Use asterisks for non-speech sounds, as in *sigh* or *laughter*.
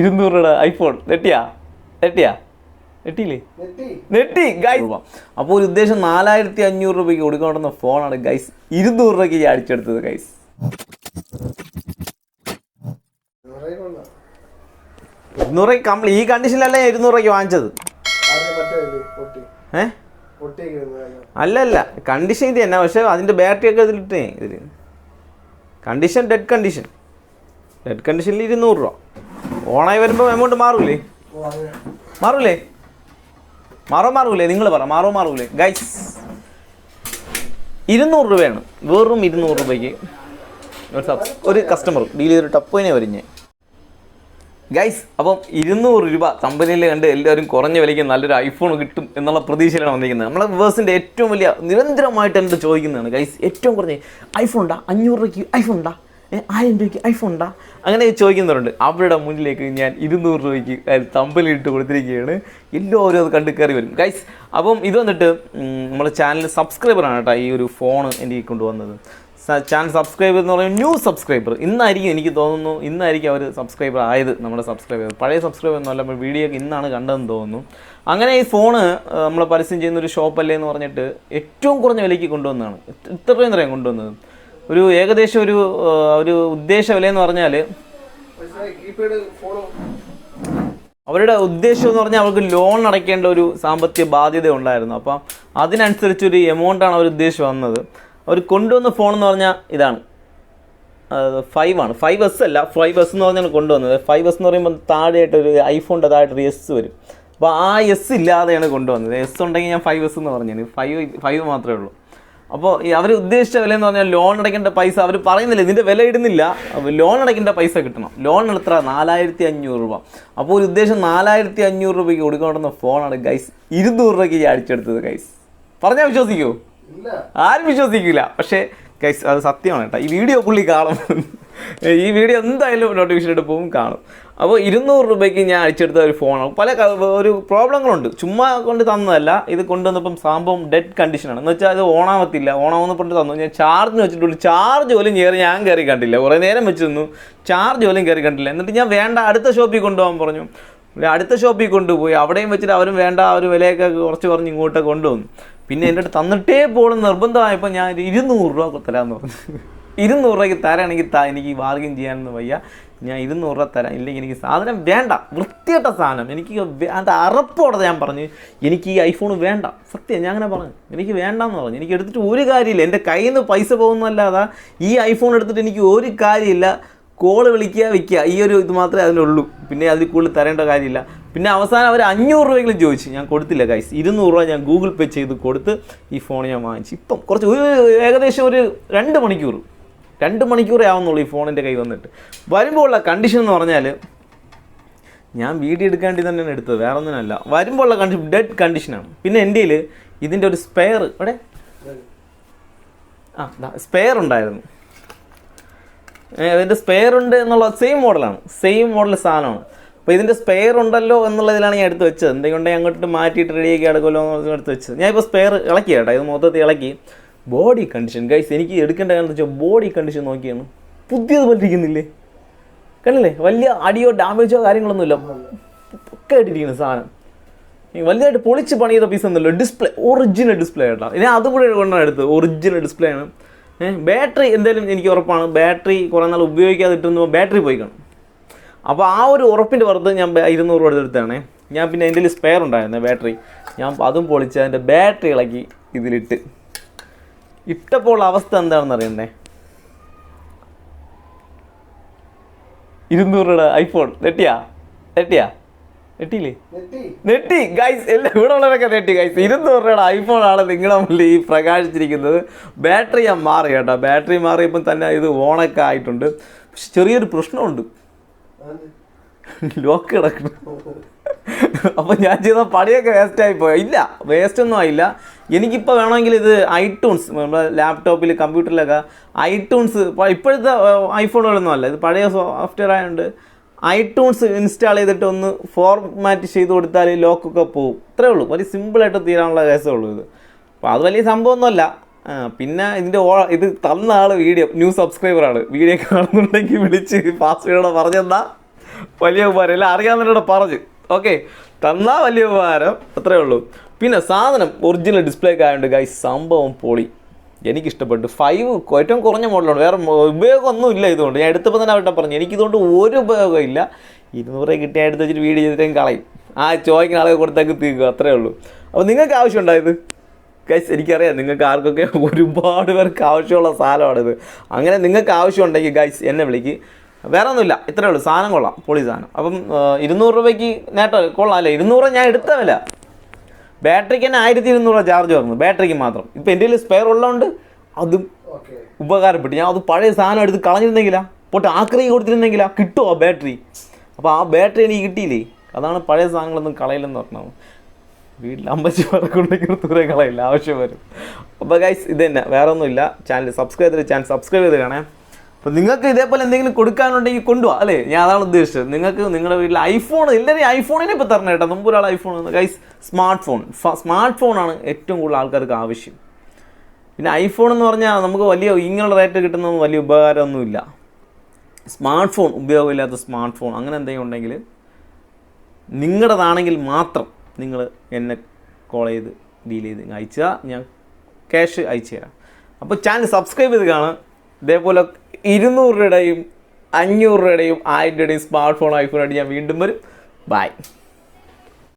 ഇരുന്നൂറ് രൂപയുടെ iPhone നെട്ടിയാ? നെട്ടിയാ? നെട്ടിയില്ലേ? നെട്ടി. Guys അപ്പോൾ ഒരു ഉദ്ദേശം നാലായിരത്തി അഞ്ഞൂറ് രൂപയ്ക്ക് കൊടുക്കൊണ്ടുന്ന ഫോണാണ് ഗൈസ് ഇരുന്നൂറ് രൂപയ്ക്ക് ഞാൻ അടിച്ചെടുത്തത് ഗൈസ് ഇരുന്നൂറ് കംപ്ലീറ്റ് ഈ കണ്ടീഷനിലല്ലേ ഇരുന്നൂറ് രൂപയ്ക്ക് വാങ്ങിച്ചത്. ഏ? അല്ല അല്ല കണ്ടീഷൻ ഇത് തന്നെ പക്ഷേ അതിന്റെ ബാറ്ററി ഒക്കെ ഇതിലിട്ടേ ഇതിൽ കണ്ടീഷൻ ഡെഡ് കണ്ടീഷൻ ഡെഡ് കണ്ടീഷനിൽ ഇരുന്നൂറ് രൂപ. ഓണായി വരുമ്പോൾ എമൗണ്ട് മാറൂലേ? മാറൂലേ? മാറോ മാറൂലേ? നിങ്ങൾ പറ മാറോ മാറൂലേ? ഗൈസ് ഇരുന്നൂറ് രൂപയാണ്. വെറും ഇരുന്നൂറ് രൂപയ്ക്ക് ഒരു കസ്റ്റമർ ഡീൽ ചെയ്തൊരു ടപ്പിനെ വരിഞ്ഞ്. ഗൈസ് അപ്പം ഇരുന്നൂറ് രൂപ കമ്പനിയിൽ കണ്ട് എല്ലാവരും കുറഞ്ഞ വിലയ്ക്ക് നല്ലൊരു ഐഫോൺ കിട്ടും എന്നുള്ള പ്രതീക്ഷയിലാണ് വന്നിരിക്കുന്നത്. നമ്മളെ വേഴ്സിന്റെ ഏറ്റവും വലിയ നിരന്തരമായിട്ട് എന്ത് ചോദിക്കുന്നതാണ്? ഗൈസ് ഏറ്റവും കുറഞ്ഞ ഐഫോൺ ഉണ്ടാ? അഞ്ഞൂറ് രൂപയ്ക്ക് ഐഫോൺ ഉണ്ടാ? ആയിരം രൂപയ്ക്ക് ഐഫോൺ ഉണ്ടാ അങ്ങനെ ചോദിക്കുന്നവരുണ്ട്. അവരുടെ മുന്നിലേക്ക് ഞാൻ ഇരുന്നൂറ് രൂപയ്ക്ക് തമ്പലിട്ട് കൊടുത്തിരിക്കുകയാണ്. എല്ലാവരും അത് കണ്ട് കയറി വരും. ഗൈസ് അപ്പം ഇത് വന്നിട്ട് നമ്മുടെ ചാനൽ സബ്സ്ക്രൈബറാണ് കേട്ടോ ഈ ഒരു ഫോൺ എനിക്ക് കൊണ്ടുവന്നത്. ചാനൽ സബ്സ്ക്രൈബർ എന്ന് പറയുന്നത് ന്യൂ സബ്സ്ക്രൈബർ ഇന്നായിരിക്കും എനിക്ക് തോന്നുന്നു ഇന്നായിരിക്കും അവർ സബ്സ്ക്രൈബർ ആയത് നമ്മുടെ സബ്സ്ക്രൈബർ പഴയ സബ്സ്ക്രൈബർ എന്നല്ല നമ്മൾ വീഡിയോ ഇന്നാണ് കണ്ടതെന്ന് തോന്നുന്നു. അങ്ങനെ ഈ ഫോണ് നമ്മൾ പരസ്യം ചെയ്യുന്ന ഒരു ഷോപ്പല്ലേ എന്ന് പറഞ്ഞിട്ട് ഏറ്റവും കുറഞ്ഞ വിലയ്ക്ക് കൊണ്ടുവന്നതാണ്. ഇത്രയും നേരം കൊണ്ടുവന്നത്? ഒരു ഏകദേശം ഒരു ഒരു ഉദ്ദേശ വില എന്ന് പറഞ്ഞാൽ അവരുടെ ഉദ്ദേശം എന്ന് പറഞ്ഞാൽ അവർക്ക് ലോൺ അടയ്ക്കേണ്ട ഒരു സാമ്പത്തിക ബാധ്യത ഉണ്ടായിരുന്നു. അപ്പം അതിനനുസരിച്ച് ഒരു എമൗണ്ടാണ് അവർ ഉദ്ദേശം വന്നത്. അവർ കൊണ്ടുവന്ന ഫോൺ എന്ന് പറഞ്ഞാൽ ഇതാണ്. ഫൈവ് ആണ്. ഫൈവ് എസ് അല്ല. ഫൈവ് എസ് എന്ന് പറഞ്ഞാണ് കൊണ്ടുവന്നത്. ഫൈവ് എസ് എന്ന് പറയുമ്പോൾ താഴെയായിട്ട് ഒരു ഐഫോണിന്റെ താഴെയൊരു എസ് വരും. അപ്പോൾ ആ എസ് ഇല്ലാതെയാണ് കൊണ്ടുവന്നത്. എസ് ഉണ്ടെങ്കിൽ ഞാൻ ഫൈവ് എസ് എന്ന് പറഞ്ഞു ഫൈവ് ഫൈവ് മാത്രമേ ഉള്ളൂ. അപ്പോൾ ഈ അവർ ഉദ്ദേശിച്ച വില എന്ന് പറഞ്ഞാൽ ലോൺ അടയ്ക്കേണ്ട പൈസ അവർ പറയുന്നില്ല ഇതിന്റെ വില ഇടുന്നില്ല. ലോൺ അടയ്ക്കേണ്ട പൈസ കിട്ടണം. ലോൺ എത്ര നാലായിരത്തി അഞ്ഞൂറ് രൂപ. അപ്പോൾ ഒരു ഉദ്ദേശം നാലായിരത്തി അഞ്ഞൂറ് രൂപയ്ക്ക് കൊടുക്കണമെന്ന ഫോണാണ് ഗൈസ് ഇരുന്നൂറ് രൂപയ്ക്ക് അടിച്ചെടുത്തത് ഗൈസ് പറഞ്ഞാൽ വിശ്വസിക്കുമോ ആരും വിശ്വസിക്കില്ല പക്ഷേ ഗൈസ് അത് സത്യമാണ് കേട്ടോ. ഈ വീഡിയോ പുള്ളി കാണും. ഈ വീഡിയോ എന്തായാലും നോട്ടിഫിക്കേഷൻ പോകും കാണും. അപ്പോൾ ഇരുന്നൂറ് രൂപയ്ക്ക് ഞാൻ അടിച്ചെടുത്ത ഒരു ഫോണാണ് പല ഒരു പ്രോബ്ലങ്ങളുണ്ട് ചുമ്മാ കൊണ്ട് തന്നതല്ല. ഇത് കൊണ്ടുവന്നപ്പം സംഭവം ഡെഡ് കണ്ടീഷനാണ് എന്ന് വെച്ചാൽ അത് ഓണാവത്തില്ല. ഓണാവെന്ന് പറഞ്ഞിട്ട് തന്നു. ഞാൻ ചാർജിന് വെച്ചിട്ടുള്ളൂ ചാർജ് പോലും കയറി ഞാൻ കയറി കണ്ടില്ല. കുറേ നേരം വെച്ച് നിന്നു. ചാർജ് പോലും കയറി കണ്ടില്ല. എന്നിട്ട് ഞാൻ വേണ്ട അടുത്ത ഷോപ്പിൽ കൊണ്ടുപോകാൻ പറഞ്ഞു. അടുത്ത ഷോപ്പിൽ കൊണ്ടുപോയി. അവിടെയും വെച്ചിട്ട് അവരും വേണ്ട ആ ഒരു വിലയൊക്കെ കുറച്ച് പറഞ്ഞ് ഇങ്ങോട്ട് കൊണ്ടുവന്നു. പിന്നെ എന്റെ അടുത്ത് തന്നിട്ടേ പോകണം നിർബന്ധമായപ്പോൾ ഞാൻ ഇരുന്നൂറ് രൂപ തരാമെന്ന് പറഞ്ഞു. ഇരുന്നൂറ് രൂപയ്ക്ക് തരാണെങ്കിൽ താ എനിക്ക് ബാർഗിൻ ചെയ്യാനൊന്നും വയ്യ. ഞാൻ ഇരുന്നൂറ് രൂപ തരാം. ഇല്ലെങ്കിൽ എനിക്ക് സാധനം വേണ്ട. വൃത്തിയായിട്ട സാധനം. എനിക്ക് അതിന്റെ അറപ്പോടെ ഞാൻ പറഞ്ഞു. എനിക്ക് ഈ ഐഫോൺ വേണ്ട. സത്യം ഞാൻ അങ്ങനെ പറഞ്ഞു. എനിക്ക് വേണ്ടെന്ന് പറഞ്ഞു. എനിക്ക് എടുത്തിട്ട് ഒരു കാര്യമില്ല. എന്റെ കയ്യിൽ നിന്ന് പൈസ പോകുന്നല്ലാതെ ഈ ഐഫോൺ എടുത്തിട്ട് എനിക്ക് ഒരു കാര്യമില്ല. കോൾ വിളിക്കുക വിൽക്കുക ഈ ഒരു ഇത് മാത്രമേ അതിലുള്ളൂ. പിന്നെ അതിൽ കൂടുതൽ തരേണ്ട കാര്യമില്ല. പിന്നെ അവസാനം അവർ അഞ്ഞൂറ് രൂപയെങ്കിലും ചോദിച്ചു. ഞാൻ കൊടുത്തില്ല കൈസ് ഇരുന്നൂറ് രൂപ ഞാൻ ഗൂഗിൾ പേ ചെയ്ത് കൊടുത്ത് ഈ ഫോൺ ഞാൻ വാങ്ങിച്ചു. ഇപ്പം കുറച്ച് ഒരു ഏകദേശം ഒരു രണ്ട് മണിക്കൂർ. രണ്ട് മണിക്കൂറേ ആവുന്നുള്ളൂ ഈ ഫോണിന്റെ കൈ വന്നിട്ട്. വരുമ്പോൾ ഉള്ള കണ്ടീഷൻ എന്ന് പറഞ്ഞാൽ ഞാൻ വീഡിയോ എടുക്കാണ്ടി തന്നെയാണ് എടുത്തത് വേറെ ഒന്നിനല്ല വരുമ്പോൾ ഉള്ള കണ്ടീഷൻ ഡെഡ് കണ്ടീഷനാണ് പിന്നെ എന്റെ ഇതിന്റെ ഒരു സ്പെയർ ഇവിടെ ആ സ്പെയർ ഉണ്ടായിരുന്നു. ഇതിന്റെ സ്പെയർ ഉണ്ട് എന്നുള്ള സെയിം മോഡലാണ് സെയിം മോഡൽ സാധനമാണ്. അപ്പോൾ ഇതിന്റെ സ്പെയർ ഉണ്ടല്ലോ എന്നുള്ളതിലാണ് ഞാൻ എടുത്ത് വെച്ചത്. എന്തെങ്കിലും ഉണ്ടെങ്കിൽ അങ്ങോട്ട് മാറ്റിയിട്ട് റെഡിയാക്കി എടുക്കുമല്ലോ എന്ന് എടുത്ത് വെച്ചത്? ഞാൻ ഇപ്പോൾ സ്പെയർ ഇളക്കി കേട്ടോ. ഇത് മൊത്തത്തിൽ ഇളക്കി. ബോഡി കണ്ടീഷൻ ഗൈസ് എനിക്ക് എടുക്കേണ്ട കാരണം വെച്ചാൽ ബോഡി കണ്ടീഷൻ നോക്കിയാണ്. പുതിയത് പോലെ കണ്ടല്ലേ? വലിയ അടിയോ ഡാമേജോ കാര്യങ്ങളൊന്നുമില്ല ഒക്കെ ഇട്ടിരിക്കുന്ന സാധനം. വലുതായിട്ട് പൊളിച്ച് പണി ചെയ്ത പീസ് ഒന്നുമല്ലോ. ഡിസ്പ്ലേ ഒറിജിനൽ ഡിസ്പ്ലേ കേട്ടോ ഇനി അതും കൂടെ കൊണ്ടാണ് എടുത്തത്. ഒറിജിനൽ ഡിസ്പ്ലേ ആണ്. ബാറ്ററി എന്തായാലും എനിക്ക് ഉറപ്പാണ്. ബാറ്ററി കുറേ നാൾ ഉപയോഗിക്കാതെ ഇട്ടുമ്പോൾ ബാറ്ററി പോയി കാണും. അപ്പോൾ ആ ഒരു ഉറപ്പിന്റെ പുറത്ത് ഞാൻ ഇരുന്നൂറ് രൂപ എടുത്താണ് ഞാൻ പിന്നെ എന്റെ സ്പെയർ ഉണ്ടായിരുന്നു ബാറ്ററി ഞാൻ അതും പൊളിച്ച് അതിന്റെ ബാറ്ററി ഇളക്കി ഇതിലിട്ട്. ഇട്ടപ്പോൾ ഉള്ള അവസ്ഥ എന്താണെന്ന് അറിയണ്ടേ ഇരുന്നൂറ് രൂപയുടെ ഐഫോൺ നെട്ടിയാ നെട്ടിയാ നെട്ടിയില്ലേ നെട്ടി ഗൈസ് എല്ലാം ഇവിടെ ഉള്ളവരൊക്കെ നെട്ടി ഗൈസ് ഇരുന്നൂറ് രൂപയുടെ ഐഫോൺ ആണ് നിങ്ങളുടെ മുന്നിൽ ഈ പ്രകാശിച്ചിരിക്കുന്നത്. ബാറ്ററി ഞാൻ മാറി കേട്ടോ. ബാറ്ററി മാറിയപ്പം തന്നെ ഇത് ഓണൊക്കെ ആയിട്ടുണ്ട്. പക്ഷെ ചെറിയൊരു പ്രശ്നമുണ്ട്. ലോക്ക് കിടക്കുന്നു. അപ്പം ഞാൻ ചെയ്ത പണിയൊക്കെ വേസ്റ്റായി പോയി. ഇല്ല വേസ്റ്റ് ഒന്നും ആയില്ല. എനിക്കിപ്പോൾ വേണമെങ്കിൽ ഇത് ഐട്യൂൺസ് നമ്മുടെ ലാപ്ടോപ്പിൽ കമ്പ്യൂട്ടറിലൊക്കെ ഐട്യൂൺസ് ഇപ്പോഴത്തെ ഐഫോണുകളൊന്നും അല്ല. ഇത് പഴയ സോഫ്റ്റ്വെയർ ആയതുകൊണ്ട് ഐട്യൂൺസ് ഇൻസ്റ്റാൾ ചെയ്തിട്ട് ഒന്ന് ഫോർമാറ്റ് ചെയ്ത് കൊടുത്താൽ ലോക്കൊക്കെ പോകും ഇത്രേ ഉള്ളൂ. വലിയ സിമ്പിളായിട്ട് തീരാനുള്ള കേസേ ഉള്ളൂ ഇത്. അപ്പോൾ അത് വലിയ സംഭവമൊന്നുമല്ല. പിന്നെ ഇതിന്റെ ഓ ഇത് തന്ന ആൾ വീഡിയോ ന്യൂ സബ്സ്ക്രൈബറാണ് വീഡിയോ കാണുന്നുണ്ടെങ്കിൽ വിളിച്ച് പാസ്വേഡോടെ പറഞ്ഞെന്നാ വലിയ ഉപകാരം. എല്ലാം അറിയാവുന്നവരോട് പറഞ്ഞു. ഓക്കെ തന്നാ വലിയ ഉപകാരം. അത്രേ ഉള്ളൂ. പിന്നെ സാധനം ഒറിജിനൽ ഡിസ്പ്ലേ ആയതുകൊണ്ട് ഗൈസ് സംഭവം പൊളി. എനിക്കിഷ്ടപ്പെട്ടു. ഫൈവ് ഏറ്റവും കുറഞ്ഞ മോഡലാണ് വേറെ ഉപയോഗമൊന്നും ഇല്ല ഇതുകൊണ്ട്. ഞാൻ എടുത്തപ്പോൾ തന്നെ അവിടെ പറഞ്ഞു. എനിക്കിതുകൊണ്ട് ഒരു ഉപയോഗം ഇല്ല. ഇരുന്നൂറ് കിട്ടിയ എടുത്ത് വെച്ചിട്ട് വീഡിയോ ചെയ്തിട്ടും കളയും. ആ ചോദിക്കുന്ന ആളുകൾ കൊടുത്തേക്ക് തീർക്കുക അത്രേ ഉള്ളൂ. അപ്പോൾ നിങ്ങൾക്ക് ആവശ്യമുണ്ടായത് ഗൈസ് എനിക്കറിയാം. നിങ്ങൾക്ക് ആർക്കൊക്കെ *laughs* ഒരുപാട് പേർക്ക് ആവശ്യമുള്ള സാധനമാണിത്. അങ്ങനെ നിങ്ങൾക്ക് ആവശ്യമുണ്ടെങ്കിൽ ഗൈസ് എന്നെ വിളിക്ക്. വേറെ ഒന്നുമില്ല ഇത്രേ ഉള്ളൂ. സാധനം കൊള്ളാം. പൊളി സാധനം. അപ്പം ഇരുന്നൂറ് രൂപയ്ക്ക് നേട്ടം കൊള്ളാം. അല്ലേ ഇരുന്നൂറ് ഞാൻ എടുത്ത വില. ബാറ്ററിക്ക് തന്നെ ആയിരത്തി ഇരുന്നൂറ് ചാർജ് വരുന്നു. ബാറ്ററിക്ക് മാത്രം. ഇപ്പം എന്റെ കയ്യിൽ സ്പെയർ ഉള്ളതുകൊണ്ട് അതും ഉപകാരപ്പെട്ടു. ഞാൻ അത് പഴയ സാധനം എടുത്ത് കളഞ്ഞിരുന്നെങ്കിലാ? പോട്ട് ആക്രി കൊടുത്തിരുന്നെങ്കിലാ? കിട്ടുമോ ആ ബാറ്ററി? അപ്പോൾ ആ ബാറ്ററി എനിക്ക് കിട്ടിയില്ലേ? അതാണ് പഴയ സാധനങ്ങളൊന്നും കളയില്ലെന്ന് പറഞ്ഞത്. വീട്ടിൽ അമ്പച്ചി പറക്കുണ്ടെങ്കിൽ ദൂരെ കളയില്ല. ആവശ്യം വരും. അപ്പോൾ ഗൈസ് ഇത് തന്നെ. വേറെ ഒന്നുമില്ല ചാനൽ സബ്സ്ക്രൈബ് ചെയ്ത് ചാനൽ സബ്സ്ക്രൈബ് ചെയ്ത് കാണേ. അപ്പോൾ നിങ്ങൾക്ക് ഇതേപോലെ എന്തെങ്കിലും കൊടുക്കാനുണ്ടെങ്കിൽ കൊണ്ടുപോകാം അല്ലേ? ഞാൻ അതാണ് ഉദ്ദേശിച്ചത്. നിങ്ങൾക്ക് നിങ്ങളുടെ വീട്ടിൽ ഐഫോൺ എല്ലാവരും ഐഫോണിനെ ഇപ്പോൾ തരണം കേട്ടോ മുമ്പ് ഒരാൾ iPhone guys smart phone smart ഫോണാണ് ഏറ്റവും കൂടുതൽ ആൾക്കാർക്ക് ആവശ്യം. പിന്നെ ഐഫോൺ എന്ന് പറഞ്ഞാൽ നമുക്ക് വലിയ ഇങ്ങനെയുള്ള റേറ്റ് കിട്ടുന്ന വലിയ ഉപകാരമൊന്നുമില്ല. സ്മാർട്ട് ഫോൺ ഉപയോഗമില്ലാത്ത സ്മാർട്ട് ഫോൺ അങ്ങനെ എന്തെങ്കിലും ഉണ്ടെങ്കിൽ നിങ്ങളുടേതാണെങ്കിൽ മാത്രം നിങ്ങൾ എന്നെ കോൾ ചെയ്ത് ഡീൽ ചെയ്ത് അയച്ചാൽ ഞാൻ ക്യാഷ് അയച്ചു തരാം. അപ്പോൾ ചാനൽ സബ്സ്ക്രൈബ് ചെയ്ത് കാണാം ഇതേപോലെ ഇരുന്നൂറ് രൂപയുടെയും അഞ്ഞൂറ് രൂപയുടെയും ആയിരം രൂപയുടെയും സ്മാർട്ട് ഫോൺ ഐഫോൺ ആയിട്ട് ഞാൻ വീണ്ടും വരും. ബൈ